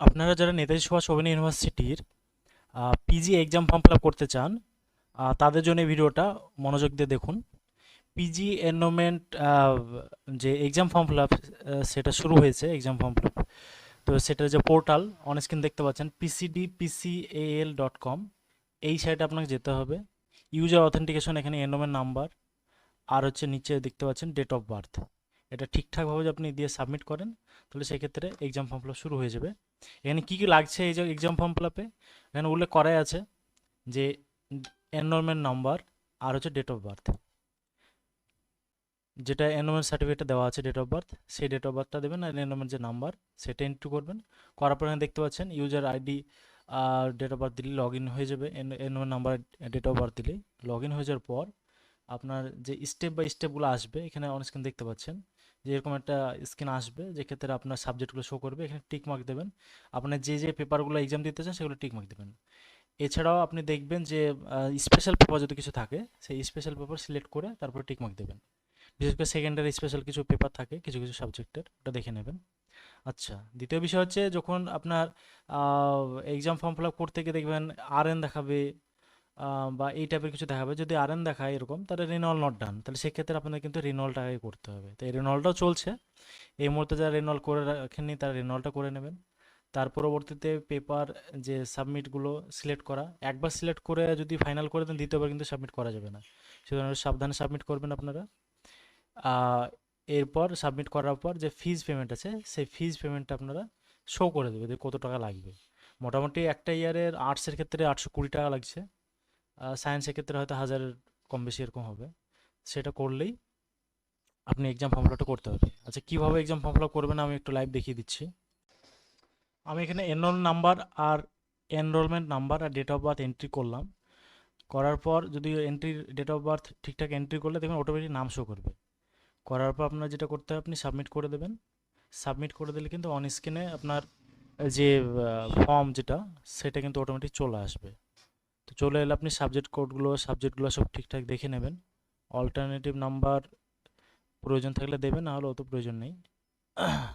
আপনারা যারা নেতাজি সুভাষ ওপেন ইউনিভার্সিটির পিজি এক্সাম ফর্ম ফিল করতে চান তাদের জন্য ভিডিওটা মনোযোগ দিয়ে দেখুন। পিজি এনরোলমেন্ট যে এক্সাম ফর্ম ফিল সেটা শুরু হয়েছে এক্সাম ফর্ম ফিল তো সেটার যে পোর্টাল অন স্ক্রিন দেখতে পাচ্ছেন পিসিডি পিসিএল ডট কম এই সাইটে আপনাকে যেতে হবে। ইউজার অথেন্টিকেশন এখানে এনরোলমেন্ট নাম্বার আর হচ্ছে নিচে দেখতে পাচ্ছেন ডেট অফ বার্থ এটা ঠিকঠাকভাবে যদি আপনি দিয়ে সাবমিট করেন, তাহলে সেক্ষেত্রে এক্সাম ফর্ম ফিল শুরু হয়ে যাবে। এখানে কী কী লাগছে এই যে এক্সাম ফর্ম ফিল এখানে উল্লেখ করাই আছে যে এনরোলমেন্ট নাম্বার আর হচ্ছে ডেট অফ বার্থ যেটা এনরোলমেন্ট সার্টিফিকেটে দেওয়া আছে ডেট অফ বার্থ সেই ডেট অফ বার্থটা দেবেন আর এনরোলমেন্ট যে নাম্বার সেটা এন্ট্রি করবেন। করার পর এখানে দেখতে পাচ্ছেন ইউজার আইডি আর ডেট অফ বার্থ দিলে লগ ইন হয়ে যাবে। Enrolment number date of birth দিলে লগ ইন হয়ে যাওয়ার পর আপনার যে স্টেপ বাই স্টেপগুলো আসবে, এখানে অন স্ক্রিন দেখতে পাচ্ছেন। যে এরকম একটা স্ক্রিন আসবে যে ক্ষেত্রে আপনার সাবজেক্টগুলো শো করবে, এখানে টিক মার্ক দেবেন। আপনার যে যে পেপারগুলো এক্সাম দিতে চান, সেগুলো টিক মার্ক দেবেন। এছাড়াও আপনি দেখবেন যে স্পেশাল পেপার যদি কিছু থাকে, সেই স্পেশাল পেপার সিলেক্ট করে তারপরে টিক মার্ক দেবেন। বিশেষ করে সেকেন্ডারি স্পেশাল কিছু পেপার থাকে, কিছু কিছু সাবজেক্টের ওটা দেখে নেবেন। আচ্ছা দ্বিতীয় বিষয় হচ্ছে যখন আপনার এক্সাম ফর্ম ফিল আপ করতে গিয়ে দেখবেন আর এন দেখাবে বা এই টাইপের কিছু দেখাবে। যদি আর এন দেখায় এরকম, তাহলে রিনল নট ডান তাহলে সেক্ষেত্রে আপনাদের কিন্তু রিনলটাকে করতে হবে। তো এই রিনলটাও চলছে। এই মুহূর্তে যারা রিনল করে রাখেননি, তারা রিনলটা করে নেবেন। তার পরবর্তীতে পেপার যে সাবমিটগুলো সিলেক্ট করা, একবার সিলেক্ট করে যদি ফাইনাল করে দেন, দ্বিতীয়বার কিন্তু সাবমিট করা যাবে না। সুতরাং সাবধানে সাবমিট করবেন আপনারা। এরপর সাবমিট করার পর যে ফিজ পেমেন্ট আছে, সেই ফিজ পেমেন্টটা আপনারা শো করে দেবে যে কত টাকা লাগবে। মোটামুটি একটা ইয়ারের আর্টসের ক্ষেত্রে আটশো কুড়ি টাকা লাগছে। সায়েন্সের ক্ষেত্রে হয়তো হাজারের কম বেশি এরকম হবে। সেটা করলেই আপনি এক্সাম ফর্ম ফিলআপটা করতে হবে আচ্ছা কীভাবে এক্সাম ফর্ম ফিল আপ করবেন আমি একটু লাইভ দেখিয়ে দিচ্ছি। আমি এখানে এনরোল নাম্বার আর এনরোলমেন্ট নাম্বার আর ডেট অফ বার্থ এন্ট্রি করলাম। করার পর যদি এন্ট্রি ডেট অফ বার্থ ঠিকঠাক এন্ট্রি করলে দেখবেন অটোমেটিক নাম শো করবে। করার পর আপনার যেটা করতে হবে আপনি সাবমিট করে দেবেন। সাবমিট করে দিলে কিন্তু অন স্ক্রিনে আপনার যে ফর্ম যেটা, সেটা কিন্তু অটোমেটিক চলে আসবে। তো চলে এলে আপনি সাবজেক্ট কোডগুলো সাবজেক্টগুলো সব ঠিকঠাক দেখে নেবেন। অল্টারনেটিভ নাম্বার প্রয়োজন থাকলে দেবেন, না হলে অত প্রয়োজন নেই।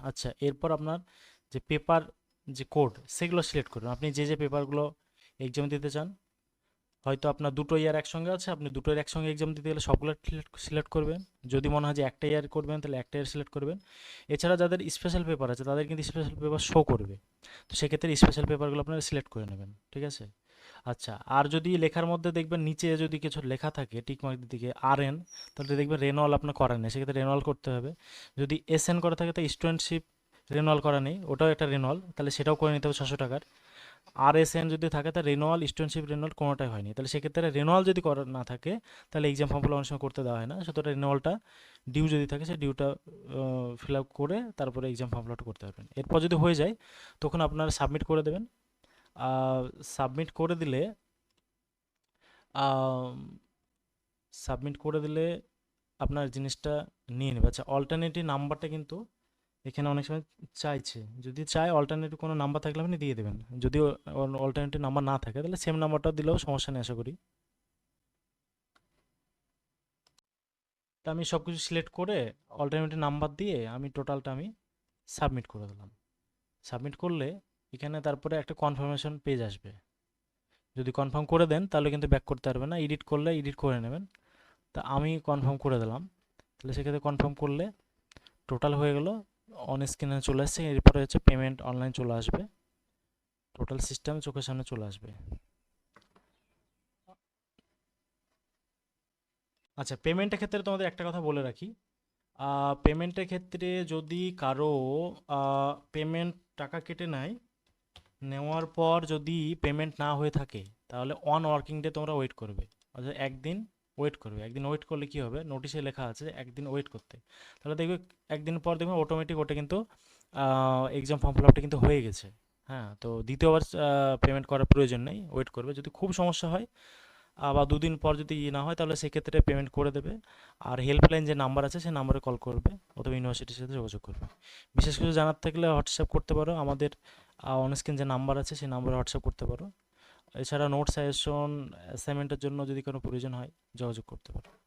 আচ্ছা এরপর আপনার যে পেপার যে কোড সেগুলো সিলেক্ট করুন। আপনি যে যে পেপারগুলো এক্সাম দিতে চান, হয়তো আপনার দুটো ইয়ার একসঙ্গে আছে, আপনি দুটোর একসঙ্গে এক্সাম দিতে গেলে সবগুলো সিলেক্ট করবেন। যদি মনে হয় যে একটা ইয়ার করবেন, তাহলে একটা ইয়ার সিলেক্ট করবেন। এছাড়া যাদের স্পেশাল পেপার আছে, তাদের কিন্তু স্পেশাল পেপার শো করবে। তো সেক্ষেত্রে স্পেশাল পেপারগুলো আপনারা সিলেক্ট করে নেবেন, ঠিক আছে? আচ্ছা আর যদি লেখার মধ্যে দেখবেন নিচে যদি কিছু লেখা থাকে টিকমার্ক দিকে আর এন তাহলে দেখবেন রেনওয়াল আপনার করা নেই। সেক্ষেত্রে রেনওয়াল করতে হবে। যদি এস এন করা থাকে তো স্টুডেন্টশিপ রেনওয়াল করা নেই। ওটাও একটা রেনওয়াল তাহলে সেটাও করে নিতে হবে ছশো টাকার। আর এস এন যদি থাকে, তাহলে রেনোয়াল, স্টুডেন্টশিপ রেনোয়াল কোনোটাই হয়নি তাহলে সেক্ষেত্রে রেনোয়াল যদি করা না থাকে, তাহলে এক্সাম ফর্মগুলো অনেক সময় করতে দেওয়া হয় না। সুতরাং রেনোয়ালটা ডিউ যদি থাকে, সেই ডিউটা ফিল আপ করে তারপরে এক্সাম ফর্ম ফিল করতে পারবেন। এরপর যদি হয়ে যায়, তখন আপনারা সাবমিট করে দেবেন। সাবমিট করে দিলে সাবমিট করে দিলে আপনার জিনিসটা নিয়ে নেবে। আচ্ছা অল্টারনেটিভ নাম্বারটা কিন্তু এখানে অনেক সময় চাইছে। যদি চায় অল্টারনেটিভ কোনো নাম্বার থাকলে আপনি দিয়ে দেবেন। যদি অল্টারনেটিভ নাম্বার না থাকে, তাহলে সেম নাম্বারটা দিলেও সমস্যা নেই, আশা করি। তা আমি সব কিছু সিলেক্ট করে অল্টারনেটিভ নাম্বার দিয়ে আমি টোটালটা আমি সাবমিট করে দিলাম। সাবমিট করলে এখানে তারপরে একটা কনফার্মেশন পেজ আসবে। যদি কনফার্ম করে দেন, তাহলে কিন্তু ব্যাক করতে পারবে না। এডিট করলে এডিট করে নেবেন। তা আমি কনফার্ম করে দিলাম। তাহলে সেক্ষেত্রে কনফার্ম করলে টোটাল হয়ে গেল অন স্ক্রিনে চলে আসছে। এরপরে হচ্ছে পেমেন্ট অনলাইন চলে আসবে। টোটাল সিস্টেম চোখের সামনে চলে আসবে। আচ্ছা পেমেন্টের ক্ষেত্রে তোমাদের একটা কথা বলে রাখি। পেমেন্টের ক্ষেত্রে যদি কারও পেমেন্ট টাকা কেটে নেয় নেওয়ার পর যদি পেমেন্ট না হয়ে থাকে, তাহলে অন ওয়ার্কিং ডে তোমরা ওয়েট করবে। অর্থাৎ একদিন ওয়েট করবে। একদিন ওয়েট করলে কি হবে? নোটিশে লেখা আছে, একদিন ওয়েট করতে। তাহলে দেখবে একদিন পর দেখবে অটোমেটিক ওটা কিন্তু এক্সাম ফর্ম ফিল আপটা কিন্তু হয়ে গেছে। হ্যাঁ তো দ্বিতীয়বার পেমেন্ট করার প্রয়োজন নেই ওয়েট করবে। যদি খুব সমস্যা হয় বা দুদিন পর যদি ইয়ে না হয়, তাহলে সেক্ষেত্রে পেমেন্ট করে দেবে। আর হেল্পলাইন যে নাম্বার আছে, সেই নাম্বারে কল করবে, অথবা ইউনিভার্সিটির সাথে যোগাযোগ করবে। বিশেষ কিছু জানার থাকলে হোয়াটসঅ্যাপ করতে পারো। আমাদের অনস্ক্রিন যে নাম্বার আছে, সেই নাম্বারে হোয়াটসঅ্যাপ করতে পারো। এছাড়া নোট সাজেশন অ্যাসাইনমেন্টের জন্য যদি কোনো প্রয়োজন হয়, যোগাযোগ করতে পারো।